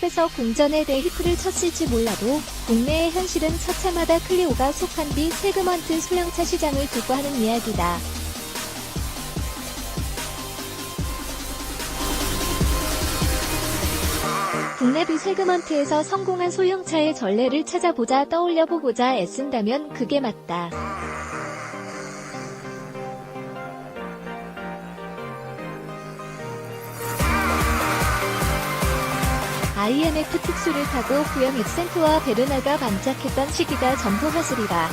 유럽에서 공전에 대해 히프를 쳤을지 몰라도 국내의 현실은 차차마다 클리오가 속한 비 세그먼트 소형차 시장을 두고 하는 이야기다. 국내 비세그먼트에서 성공한 소형차의 전례를 찾아보자 떠올려보고자 애쓴다면 그게 맞다. IMF 특수를 타고 구형 엑센트와 베르나가 반짝했던 시기가 하슬이다.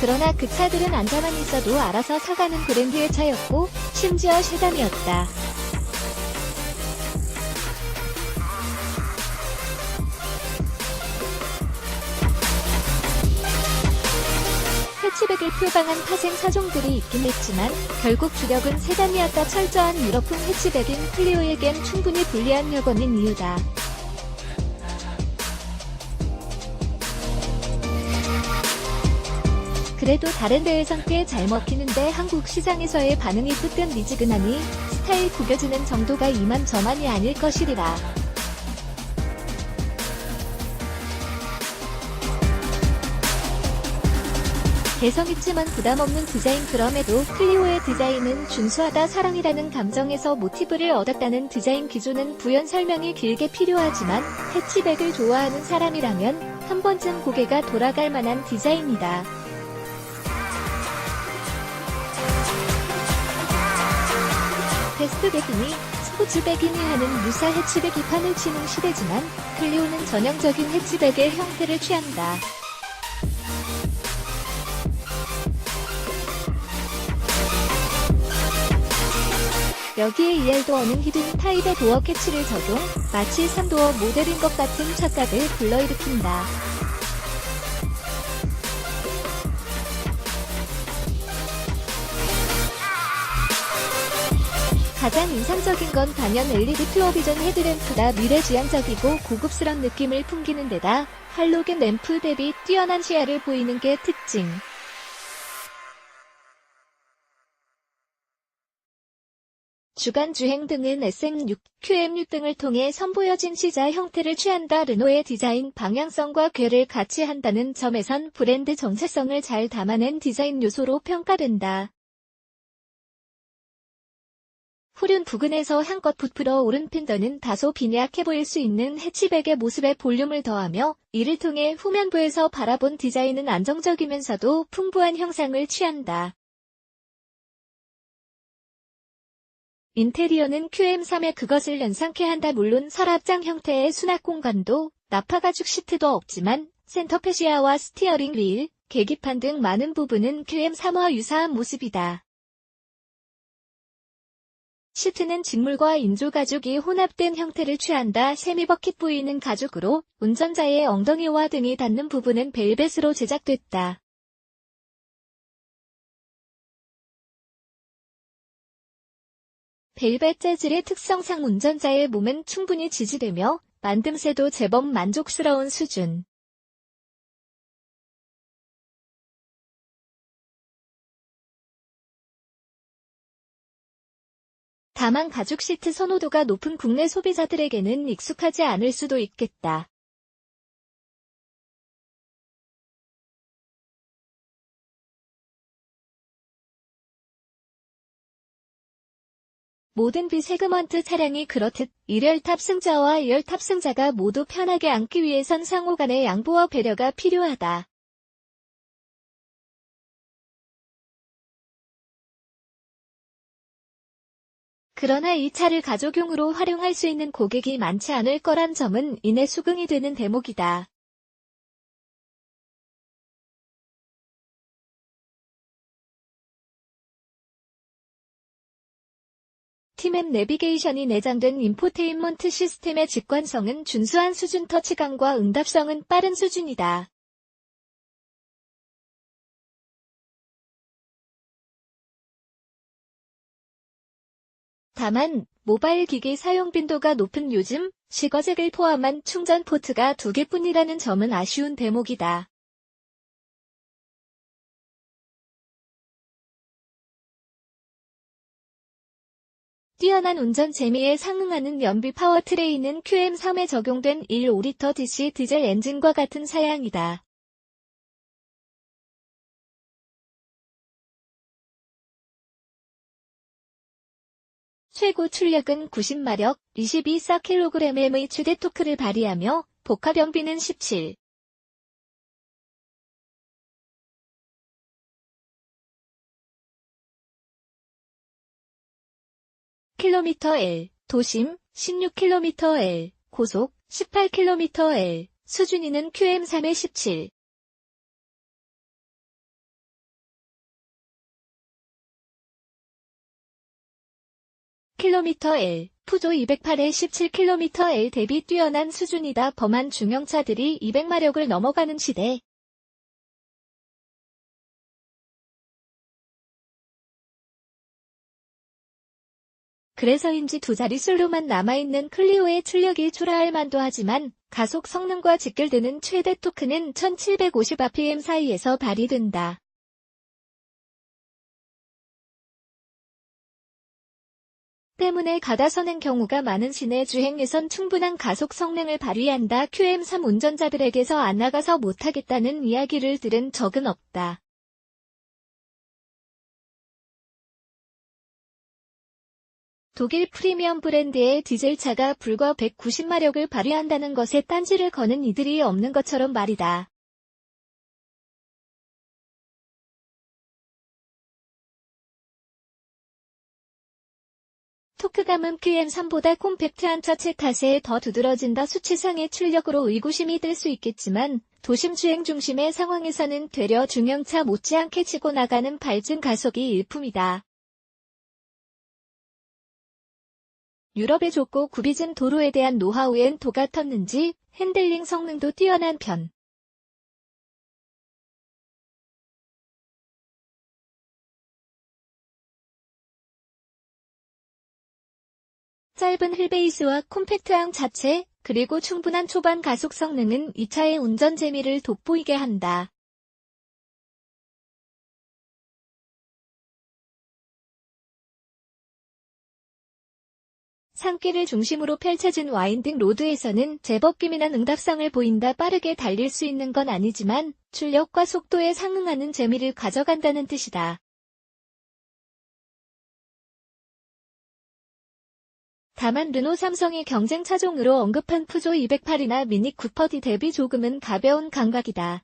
그러나 그 차들은 앉아만 있어도 알아서 서가는 브랜드의 차였고 심지어 쉐단이었다. 해치백을 표방한 파생 사종들이 있긴 했지만 결국 주력은 세단이었다 철저한 유럽풍 해치백인 클리오에겐 충분히 불리한 여건인 이유다. 그래도 다른 데에선 꽤 잘 먹히는데 한국 시장에서의 반응이 뜨끈미지근하니 스타일 구겨지는 정도가 이만저만이 아닐 것이리라. 개성있지만 부담없는 디자인 그럼에도 클리오의 디자인은 준수하다 사랑이라는 감정에서 모티브를 얻었다는 디자인 기조는 부연 설명이 길게 필요하지만 해치백을 좋아하는 사람이라면 한 번쯤 고개가 돌아갈 만한 디자인이다. 베스트백이니 스포츠백이니 하는 유사 해치백 비판을 치는 시대지만 클리오는 전형적인 해치백의 형태를 취한다. 여기에 EL도어는 히든 타입의 도어 캐치를 적용, 마치 3도어 모델인 것 같은 착각을 불러일으킨다. 가장 인상적인 건 단연 LED 퓨어비전 헤드램프다 미래지향적이고 고급스런 느낌을 풍기는 데다 할로겐 램프 대비 뛰어난 시야를 보이는 게 특징. 주간 주행 등은 SM6, QM6 등을 통해 선보여진 시자 형태를 취한다. 르노의 디자인 방향성과 궤를 같이 한다는 점에선 브랜드 정체성을 잘 담아낸 디자인 요소로 평가된다. 후륜 부근에서 한껏 부풀어 오른 핀더는 다소 빈약해 보일 수 있는 해치백의 모습에 볼륨을 더하며 이를 통해 후면부에서 바라본 디자인은 안정적이면서도 풍부한 형상을 취한다. 인테리어는 QM3에 그것을 연상케 한다. 물론 서랍장 형태의 수납 공간도 나파 가죽 시트도 없지만 센터 페시아와 스티어링 휠, 계기판 등 많은 부분은 QM3와 유사한 모습이다. 시트는 직물과 인조 가죽이 혼합된 형태를 취한다. 세미버킷 부위는 가죽으로 운전자의 엉덩이와 등이 닿는 부분은 벨벳으로 제작됐다. 벨벳 재질의 특성상 운전자의 몸은 충분히 지지되며 만듦새도 제법 만족스러운 수준. 다만 가죽 시트 선호도가 높은 국내 소비자들에게는 익숙하지 않을 수도 있겠다. 모든 비세그먼트 차량이 그렇듯 1열 탑승자와 2열 탑승자가 모두 편하게 앉기 위해선 상호 간의 양보와 배려가 필요하다. 그러나 이 차를 가족용으로 활용할 수 있는 고객이 많지 않을 거란 점은 이내 수긍이 되는 대목이다. 팀앱 내비게이션이 내장된 인포테인먼트 시스템의 직관성은 준수한 수준 터치감과 응답성은 빠른 수준이다. 다만 모바일 기기 사용 빈도가 높은 요즘 시거잭을 포함한 충전 포트가 두 개뿐이라는 점은 아쉬운 대목이다. 뛰어난 운전 재미에 상응하는 연비 파워트레인은 QM3에 적용된 1.5리터 DC 디젤 엔진과 같은 사양이다. 최고 출력은 90마력, 22kg의 최대 토크를 발휘하며 복합 연비는 17. Km L, 도심 16km L, 고속 18km L, 수준이는 QM3의 17. km L, 푸조 208에 17km L 대비 뛰어난 수준이다. 범한 중형차들이 200마력을 넘어가는 시대. 그래서인지 두 자릿수로만 남아있는 클리오의 출력이 초라할 만도 하지만 가속 성능과 직결되는 최대 토크는 1750rpm 사이에서 발휘된다. 때문에 가다서는 경우가 많은 시내 주행에선 충분한 가속 성능을 발휘한다. QM3 운전자들에게서 안 나가서 못하겠다는 이야기를 들은 적은 없다. 독일 프리미엄 브랜드의 디젤차가 불과 190마력을 발휘한다는 것에 딴지를 거는 이들이 없는 것처럼 말이다. 토크감은 QM3보다 콤팩트한 차체 탓에 더 두드러진다 수치상의 출력으로 의구심이 들 수 있겠지만 도심 주행 중심의 상황에서는 되려 중형차 못지않게 치고 나가는 발진 가속이 일품이다. 유럽의 좁고 굽이진 도로에 대한 노하우엔 도가 텄는지 핸들링 성능도 뛰어난 편. 짧은 휠베이스와 콤팩트함 자체, 그리고 충분한 초반 가속 성능은 이 차의 운전 재미를 돋보이게 한다. 산길을 중심으로 펼쳐진 와인딩 로드에서는 제법 기민한 응답성을 보인다 빠르게 달릴 수 있는 건 아니지만 출력과 속도에 상응하는 재미를 가져간다는 뜻이다. 다만 르노 삼성의 경쟁 차종으로 언급한 푸조 208이나 미니 쿠퍼디 대비 조금은 가벼운 감각이다.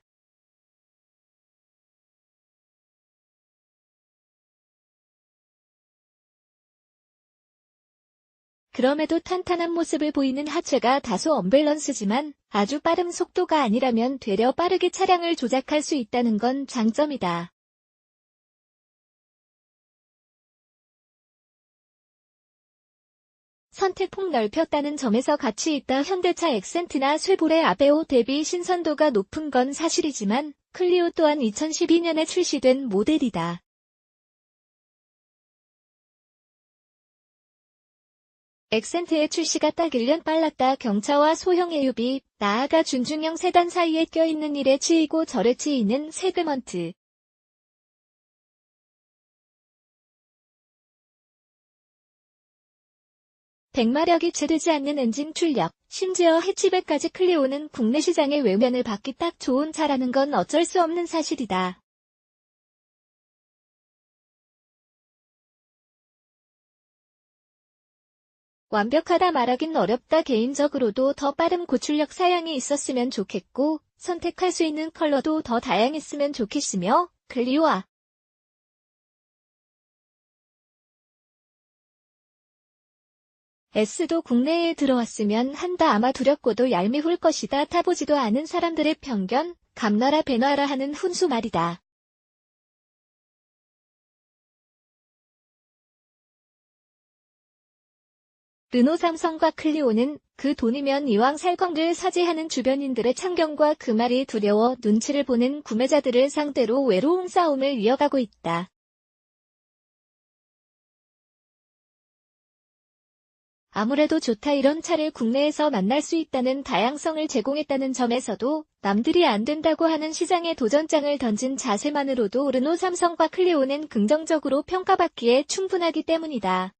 그럼에도 탄탄한 모습을 보이는 하체가 다소 언밸런스지만 아주 빠른 속도가 아니라면 되려 빠르게 차량을 조작할 수 있다는 건 장점이다. 선택 폭 넓혔다는 점에서 가치 있다 현대차 엑센트나 쇠볼의 아베오 대비 신선도가 높은 건 사실이지만 클리오 또한 2012년에 출시된 모델이다. 엑센트의 출시가 딱 1년 빨랐다 경차와 소형 AUV, 나아가 준중형 세단 사이에 껴있는 일에 치이고 저래 치이는 세그먼트. 100마력이 채되지 않는 엔진 출력, 심지어 해치백까지 클리오는 국내 시장의 외면을 받기 딱 좋은 차라는 건 어쩔 수 없는 사실이다. 완벽하다 말하긴 어렵다 개인적으로도 더 빠른 고출력 사양이 있었으면 좋겠고 선택할 수 있는 컬러도 더 다양했으면 좋겠으며 클리오와 S도 국내에 들어왔으면 한다 아마 두렵고도 얄미울 것이다 타보지도 않은 사람들의 편견, 감나라 배나라 하는 훈수 말이다. 르노 삼성과 클리오는 그 돈이면 이왕 살 건들 사지 하는 주변인들의 참견과 그 말이 두려워 눈치를 보는 구매자들을 상대로 외로운 싸움을 이어가고 있다. 아무래도 좋다 이런 차를 국내에서 만날 수 있다는 다양성을 제공했다는 점에서도 남들이 안 된다고 하는 시장에 도전장을 던진 자세만으로도 르노 삼성과 클리오는 긍정적으로 평가받기에 충분하기 때문이다.